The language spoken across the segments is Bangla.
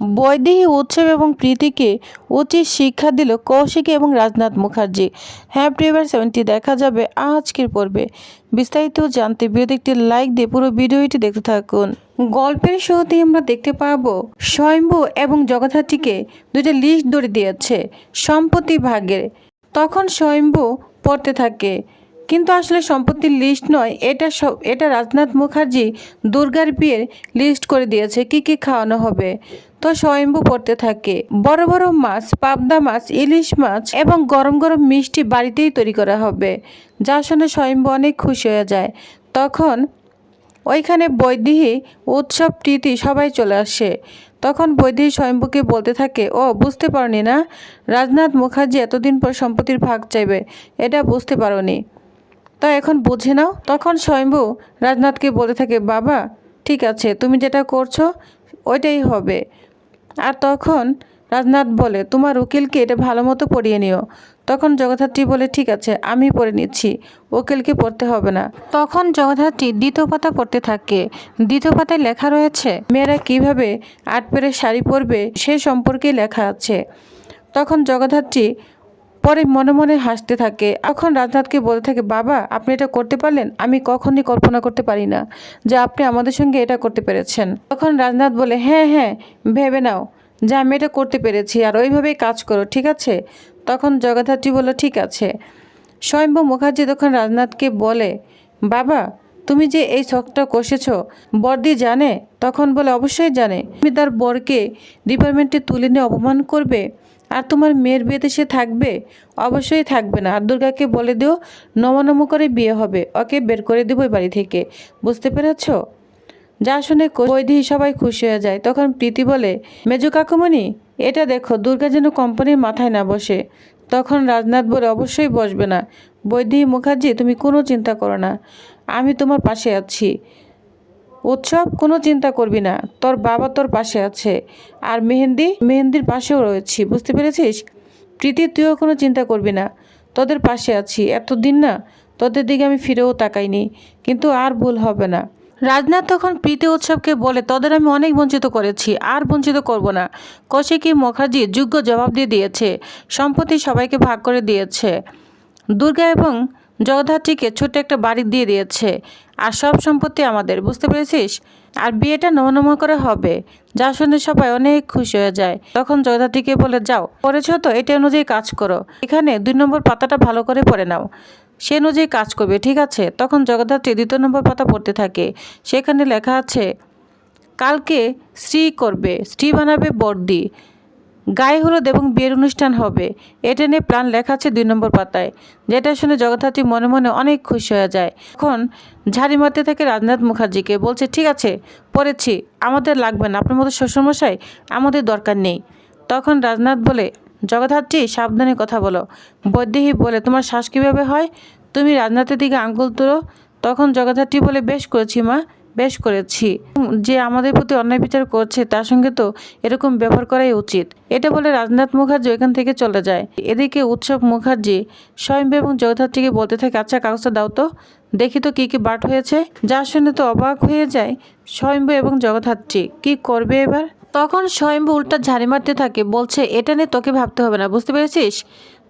বৈদেহী উৎসব এবং প্রীতিকে উচিত শিক্ষা দিল কৌশিকী এবং রাজনাথ মুখার্জি। হ্যাঁ প্রিভার সেভেন্টি দেখা যাবে আজকের পর্বে। বিস্তারিত জানতে ভিডিওতে একটি লাইক দিয়ে পুরো ভিডিওটি দেখতে থাকুন। গল্পের শুরুতে আমরা দেখতে পাব স্বয়ম্ভু এবং জগদ্ধাত্রীকে দুইটা লিস্ট ধরে দিয়েছে সম্পত্তি ভাগের। তখন স্বয়ম্ভু পড়তে থাকে কিন্তু আসলে সম্পত্তির লিস্ট নয়, এটা সব এটা রাজনাথ মুখার্জি দুর্গার বিয়ের লিস্ট করে দিয়েছে, কি কি খাওয়ানো হবে। তো স্বয়ম্ভু পড়তে থাকে, বড় বড় মাছ, পাবদা মাছ, ইলিশ মাছ এবং গরম গরম মিষ্টি বাড়িতেই তৈরি করা হবে, যা শুনে স্বয়ম্ভু অনেক খুশি হয়ে যায়। তখন ওইখানে বৈদেহী উৎসব প্রীতি সবাই চলে আসে। তখন বৈদেহী স্বয়ম্ভুকে বলতে থাকে, ও, বুঝতে পারনি না? রাজনাথ মুখার্জি এতদিন পর সম্পত্তির ভাগ চাইবে, এটা বুঝতে পারোনি। তা এখন বুঝে নাও। তখন স্বয়ম্ভু রাজনাথকে বলে থাকে, বাবা, ঠিক আছে, তুমি যেটা করছ, ওইটাই হবে। আর তখন রাজনাথ বলে, তোমার উকিলকে এটা ভালো মতো পড়িয়ে নিও। তখন জগদ্ধাত্রী বলে, ঠিক আছে, আমি পড়ে নিচ্ছি, উকিলকে পড়তে হবে না। তখন জগদ্ধাত্রী দ্বিতীয় পাতা পড়তে থাকে। দ্বিতীয় পাতায় লেখা রয়েছে, মেয়েরা কীভাবে আট পেরের শাড়ি পরবে সে সম্পর্কে লেখা আছে। তখন জগদ্ধাত্রী পরে মনে মনে হাসতে থাকে। এখন রাজনাথকে বলতে থাকে, বাবা, আপনি এটা করতে পারলেন? আমি কখনই কল্পনা করতে পারি না যে আপনি আমাদের সঙ্গে এটা করতে পেরেছেন। তখন রাজনাথ বলে হ্যাঁ হ্যাঁ ভেবে নাও যে আমি এটা করতে পেরেছি আর ওইভাবেই কাজ করো, ঠিক আছে? তখন জগদ্ধাত্রী বলল, ঠিক আছে। স্বয়ম্ভু মুখার্জি তখন রাজনাথকে বলে, বাবা তুমি যে এই শখটা কষেছ, বর্দি জানে? তখন বলে, অবশ্যই জানে। তুমি তার বরকে ডিপার্টমেন্টে তুলে নিয়ে অপমান করবে? আর তোমার মেয়ের বিয়েতে সে থাকবে? অবশ্যই থাকবে না। আর দুর্গাকে বলে দিও, নমনম করে বিয়ে হবে। ওকে বের করে দেবো বাড়ি থেকে। বুঝতে পেরেছ? যা শুনে বৈদেহী সবাই খুশি হয়ে যায়। তখন প্রীতি বলে, মেজু কাকুমণি, এটা দেখো, দুর্গা যেন কোম্পানির মাথায় না বসে। তখন রাজনাথ বলে, অবশ্যই বসবে না। বৈদেহী মুখার্জি, তুমি কোনো চিন্তা করো না। আমি তোমার পাশে আছি। উৎসব, কোনো চিন্তা করবি না। তোর বাবা তোর পাশে আছে। আর মেহেন্দি, মেহেন্দির পাশেও রয়েছি। বুঝতে পেরেছিস? প্রীতি, তুইও কোনো চিন্তা করবি না। তোদের পাশে আছি। এতদিন না, তোদের দিকে আমি ফিরেও তাকাইনি। কিন্তু আর ভুল হবে না। রাজনাথ তখন প্রীতি উৎসবকে বলে, তোদের আমি অনেক বঞ্চিত করেছি। আর বঞ্চিত করব না। কৌশিকী মুখার্জি যোগ্য জবাব দিয়ে দিয়েছে। সম্পত্তি সবাইকে ভাগ করে দিয়েছে। দুর্গা এবং জগদ্ধাত্রীকে ছোট্ট একটা বাড়ি দিয়ে দিয়েছে। আর সব সম্পত্তি আমাদের, বুঝতে পেরেছিস? আর বিয়েটা নমনম করে হবে, যা শুনে সবাই অনেক খুশি হয়ে যায়। তখন জগদ্ধাত্রীকে বলে, যাও, পড়েছ তো, এটা অনুযায়ী কাজ করো। এখানে দুই নম্বর পাতাটা ভালো করে পড়ে নাও। সে অনুযায়ী কাজ করবে, ঠিক আছে? তখন জগদ্ধাত্রী দ্বিতীয় নম্বর পাতা পড়তে থাকে। সেখানে লেখা আছে, কালকে স্ত্রী করবে, স্ত্রী বানাবে বর্দি। গায়ে হলুদ এবং বিয়ের অনুষ্ঠান হবে। এটা নিয়ে প্ল্যান লেখা আছে দুই নম্বর পাতায়, যেটা শুনে জগদ্ধাত্রী মনে মনে অনেক খুশি হয়ে যায়। এখন ঝাড়ি মারতে থাকে রাজনাথ মুখার্জিকে, বলছে, ঠিক আছে, পড়েছি, আমাদের লাগবে না, আপনার মতো শ্বশুরমশাই আমাদের দরকার নেই। তখন রাজনাথ বলে, জগদ্ধাত্রী, সাবধানে কথা বলো। বৈদেহী বলে, তোমার শ্বাস কীভাবে হয়? তুমি রাজনাথের দিকে আঙ্গুল তুলো। তখন জগদ্ধাত্রী বলে, বেশ করেছি মা বেশ করেছি। যে আমাদের প্রতি অন্যায় বিচার করছে, তার সঙ্গে তো এরকম ব্যবহার করাই উচিত। এটা বলে রাজনাথ মুখার্জি ওইখান থেকে চলে যায়। এদিকে উৎসব মুখার্জি স্বয়ম্ভু এবং জগদ্ধাত্রীকে বলতে থাকে আচ্ছা কাগজটা দাও তো, দেখি তো কী কী বাট হয়েছে। যা শুনে তো অবাক হয়ে যায় স্বয়ম্ভু এবং জগদ্ধাত্রী কি করবে এবার? তখন স্বয়ম্ভু উল্টা ঝাড়ি মারতে থাকে, বলছে, এটা নিয়ে তোকে ভাবতে হবে না, বুঝতে পেরেছিস?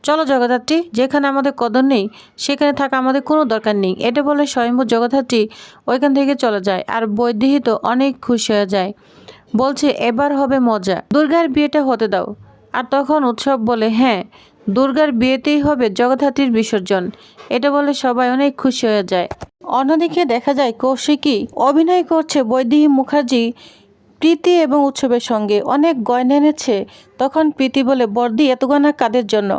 চলো জগদ্ধাত্রী, যেখানে আমাদের কদর নেই, সেখানে থাকা আমাদের কোনো দরকার নেই। এটা বলে স্বয়ম্ভু জগদ্ধাত্রী ওইখান থেকে চলে যায় আর বৈদেহী তো অনেক খুশি হয়ে যায়। বলছে, এবার হবে মজা। দুর্গার বিয়েটা হতে দাও। আর তখন উৎসব বলে হ্যাঁ দুর্গার বিয়েতেই হবে জগদ্ধাত্রীর বিসর্জন। এটা বলে সবাই অনেক খুশি হয়ে যায়। অন্যদিকে দেখা যায় কৌশিকী অভিনয় করছে বৈদেহী মুখার্জি প্রীতি এবং উৎসবের সঙ্গে অনেক গয়না এনেছে, তখন প্রীতি বলে, বর্দি, এত গয়না কাদের জন্য?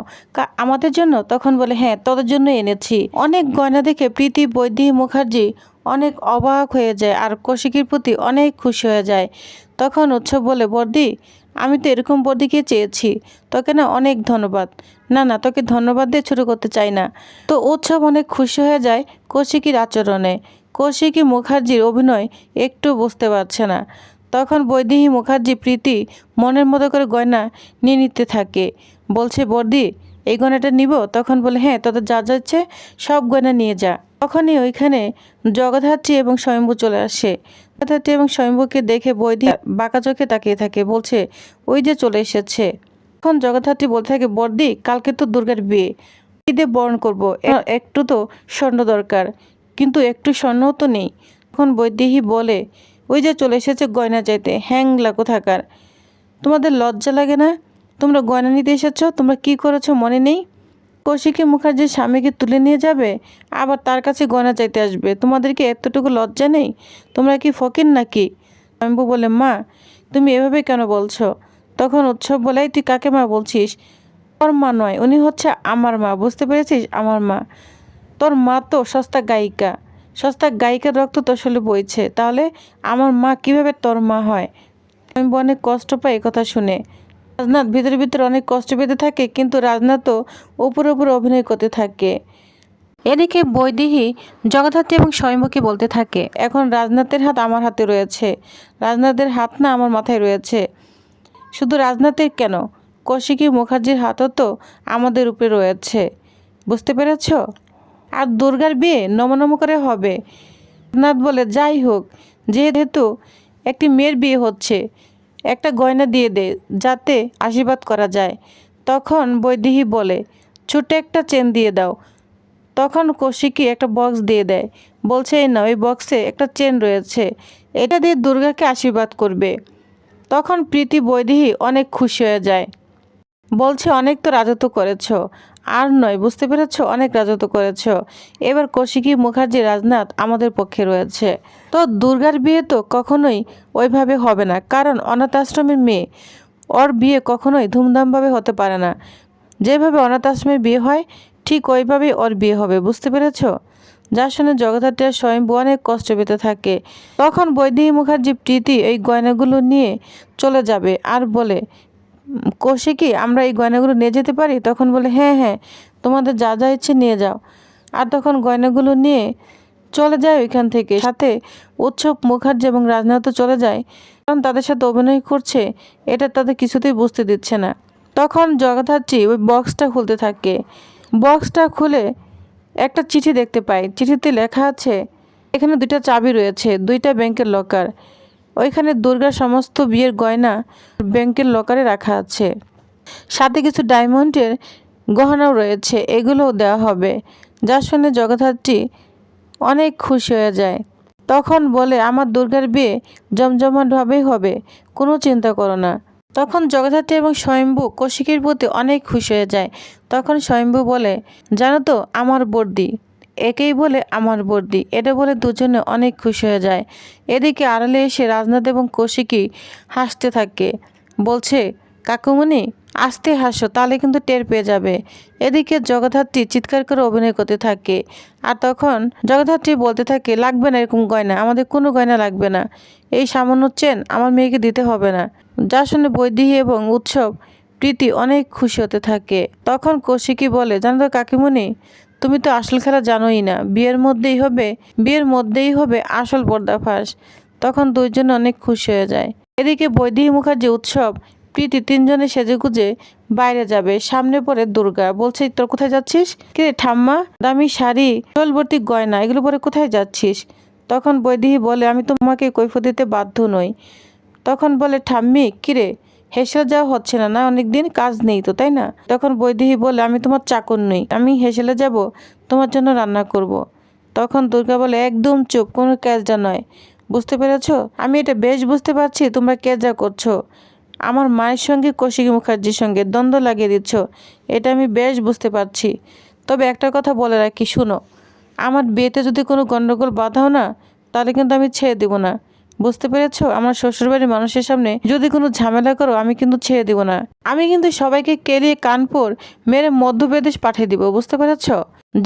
আমাদের জন্য? তখন বলে হ্যাঁ তোদের জন্য এনেছি। অনেক গয়না দেখে প্রীতি বৈদেহী মুখার্জি অনেক অবাক হয়ে যায় আর কৌশিকীর প্রতি অনেক খুশি হয়ে যায়। তখন উৎসব বলে, বর্দি, আমি তো এরকম বর্দিকে চেয়েছি, তোকে না অনেক ধন্যবাদ। না না, তোকে ধন্যবাদ দিয়ে ছোটো করতে চাই না। তো উৎসব অনেক খুশি হয়ে যায় কৌশিকীর আচরণে। কৌশিকী মুখার্জির অভিনয় একটু বুঝতে পারছে না। তখন বৈদেহী মুখার্জি প্রীতি মনের মতো করে গয়না নিয়ে নিতে থাকে। বলছে, বর্দি, এই গয়নাটা নিব? তখন বলে হ্যাঁ তোদের যা যাচ্ছে সব গয়না নিয়ে যা। তখনই ওইখানে জগদ্ধাত্রী এবং স্বয়ম্ভু চলে আসে। জগদ্ধাত্রী এবং স্বয়ম্ভুকে দেখে বৈদি বাঁকা চোখে তাকিয়ে থাকে, বলছে, ওই যে চলে এসেছে। তখন জগদ্ধাত্রী বলতে থাকে, বর্দি, কালকে তো দুর্গার বিয়ে। ঈদে বরণ করব। একটু তো স্বর্ণ দরকার, কিন্তু একটু স্বর্ণও তো নেই। তখন বৈদেহী বলে ওই যে চলে এসেছে গয়না চাইতে। হ্যাংলা কোথাকার তোমাদের লজ্জা লাগে না? তোমরা গয়না নিতে এসেছ? তোমরা কি করেছ মনে নেই? কৌশিকী মুখার্জির স্বামীকে তুলে নিয়ে যাবে? আবার তার কাছে গয়না চাইতে আসবে। তোমাদেরকে এতটুকু লজ্জা নেই? তোমরা কি ফকির নাকি? স্বয়ম্ভু বলে, মা, তুমি এভাবে কেন বলছো? তখন উৎসব বলেই তুই কাকে মা বলছিস? তোর মা নয়, উনি হচ্ছে আমার মা। বুঝতে পেরেছিস? আমার মা। তোর মা তো সস্তা গায়িকা। সস্তা গায়িকার রক্ত তোর শরীরে বইছে। তাহলে আমার মা কীভাবে তোর মা হয়? আমি অনেক কষ্ট পাই কথা শুনে। রাজনাথ ভিতরে ভিতরে অনেক কষ্ট পেতে থাকে, কিন্তু রাজনাথও উপরে উপরে অভিনয় করতে থাকে। এদিকে বৈদেহী জগদ্ধাত্রী এবং স্বয়ম্ভকে বলতে থাকে, এখন রাজনাথের হাত আমার হাতে রয়েছে। রাজনাথের হাত না আমার মাথায় রয়েছে। শুধু রাজনাথের কেন? কৌশিকী মুখার্জির হাতও তো আমাদের উপরে রয়েছে। বুঝতে পেরেছ? আর দুর্গার বিয়ে নমনম করে হবে। রাজনাথ বলে, যাই হোক, যেহেতু একটি মেয়ের বিয়ে হচ্ছে, একটা গয়না দিয়ে দে, যাতে আশীর্বাদ করা যায়। তখন বৈদেহী বলে ছোট একটা চেন দিয়ে দাও। তখন কৌশিকী একটা বক্স দিয়ে দেয়। বলছে, এই না ওই বক্সে একটা চেন রয়েছে, এটা দিয়ে দুর্গাকে আশীর্বাদ করবে। তখন প্রীতি বৈদেহী অনেক খুশি হয়ে যায়। বলছে, অনেক তো রাজত্ব করেছ। আর নয়, বুঝতে পেরেছ? অনেক রাজত্ব করেছ। এবার কৌশিকী মুখার্জি রাজনাথ আমাদের পক্ষে রয়েছে। তো দুর্গার বিয়ে তো কখনোই ওইভাবে হবে না, কারণ অনাথ আশ্রমের মেয়ে, ওর বিয়ে কখনোই ধুমধামভাবে হতে পারে না। যেভাবে অনাথ আশ্রমের বিয়ে হয়, ঠিক ওইভাবেই ওর বিয়ে হবে, বুঝতে পেরেছ? যার শুনে জগদ্ধাত্রীরা স্বয়ম্ভু অনেক কষ্ট পেতে থাকে। তখন বৈদেহী মুখার্জি প্রীতি এই গয়নাগুলো নিয়ে চলে যাবে আর বলে "উম, কৌশিকী আমরা এই গয়নাগুলো নিয়ে যেতে পারি? তখন বলে হ্যাঁ হ্যাঁ তোমাদের যা যা ইচ্ছে নিয়ে যাও। আর তখন গয়নাগুলো নিয়ে চলে যায় ওইখান থেকে। সাথে উৎসব মুখার্জি এবং রাজনাথও চলে যায়। কারণ তাদের সাথে অভিনয় করছে এটা তাদের কিছুতেই বুঝতে দিচ্ছে না। তখন জগদ্ধাত্রী ওই বক্সটা খুলতে থাকে। বক্সটা খুলে একটা চিঠি দেখতে পাই চিঠিতে লেখা আছে এখানে দুইটা চাবি রয়েছে দুইটা ব্যাংকের লকার। ওইখানে দুর্গার সমস্ত বিয়ের গয়না ব্যাংকের লকারে রাখা আছে। সাথে কিছু ডায়মন্ডের গহনাও রয়েছে, এগুলোও দেওয়া হবে। যা শুনে জগদ্ধাত্রী অনেক খুশি হয়ে যায়। তখন বলে, আমার দুর্গার বিয়ে জমজমাটভাবেই হবে, কোনো চিন্তা করো না। তখন জগদ্ধাত্রী এবং স্বয়ম্ভু কৌশিকের প্রতি অনেক খুশি হয়ে যায়। তখন স্বয়ম্ভু বলে, জানো তো, আমার বর্দি। একেই বলে, আমার বর্দি। এটা বলে দুজনে অনেক খুশি হয়ে যায়। এদিকে আড়ালে এসে রাজনাথ এবং কৌশিকী হাসতে থাকে। বলছে, কাকুমণি, আসতে হাসো, তাহলে কিন্তু টের পেয়ে যাবে। এদিকে জগদ্ধাত্রী চিৎকার করে অভিনয় করতে থাকে আর তখন জগদ্ধাত্রী বলতে থাকে, লাগবে না এরকম গয়না, আমাদের কোনো গয়না লাগবে না। এই সামান্য চেন আমার মেয়েকে দিতে হবে না। যা শুনে বৈদেহী এবং উৎসব প্রীতি অনেক খুশি হতে থাকে। তখন কৌশিকী বলে, জানো তো কাকিমণি, তুমি তো আসল খেলা জানোই না। বিয়ের মধ্যেই হবে, বিয়ের মধ্যেই হবে আসল পর্দাফাঁস তখন দুইজন অনেক খুশি হয়ে যায়। এদিকে বৈদেহী মুখার্জি উৎসব, প্রীতি তিনজনে সেজে সেজেগুজে বাইরে যাবে। সামনে পরে দুর্গা। বলছে, তোর কোথায় যাচ্ছিস? কিরে ঠাম্মা? দামি শাড়ি চলবর্তী গয়না, এগুলো পরে কোথায় যাচ্ছিস? তখন বৈদেহী বলে, আমি তোমাকে কৈফত দিতে বাধ্য নই। তখন বলে, ঠাম্মি, কিরে? হেসে যাওয়া হচ্ছে না না? অনেকদিন কাজ নেই তো, তাই না? তখন বৈদেহী বলে, আমি তোমার চাকর নই, আমি হেসেলে যাব, তোমার জন্য রান্না করব। তখন দুর্গা বলে, একদম চুপ, কোনো ক্যাজটা নয়। বুঝতে পেরেছ? আমি এটা বেশ বুঝতে পারছি, তোমরা কে যা করছ। আমার মায়ের সঙ্গে কৌশিকী মুখার্জির সঙ্গে দ্বন্দ্ব লাগিয়ে দিচ্ছ, এটা আমি বেশ বুঝতে পারছি। তবে একটা কথা বলে রাখি, শুনো, আমার বিয়েতে যদি কোনো গণ্ডগোল বাঁধাও না, তাহলে কিন্তু আমি ছেড়ে দেবো না। বুঝতে পেরেছ? আমার শ্বশুরবাড়ির মানুষের সামনে যদি কোনো ঝামেলা করো, আমি কিন্তু ছেড়ে দিব না। আমি কিন্তু সবাইকে কেলিয়ে কানপুর মেরে মধ্যপ্রদেশ পাঠিয়ে দিব, বুঝতে পেরেছ?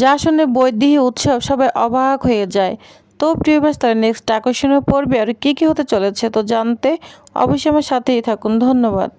যা শুনে বৈদেহী উৎসব সবাই অবাক হয়ে যায়। তো প্রিয় বাস তার নেক্সট আকর্ষণীয় পর্বে আর কী কী হতে চলেছে তো জানতে অবশ্যই আমার সাথেই থাকুন। ধন্যবাদ।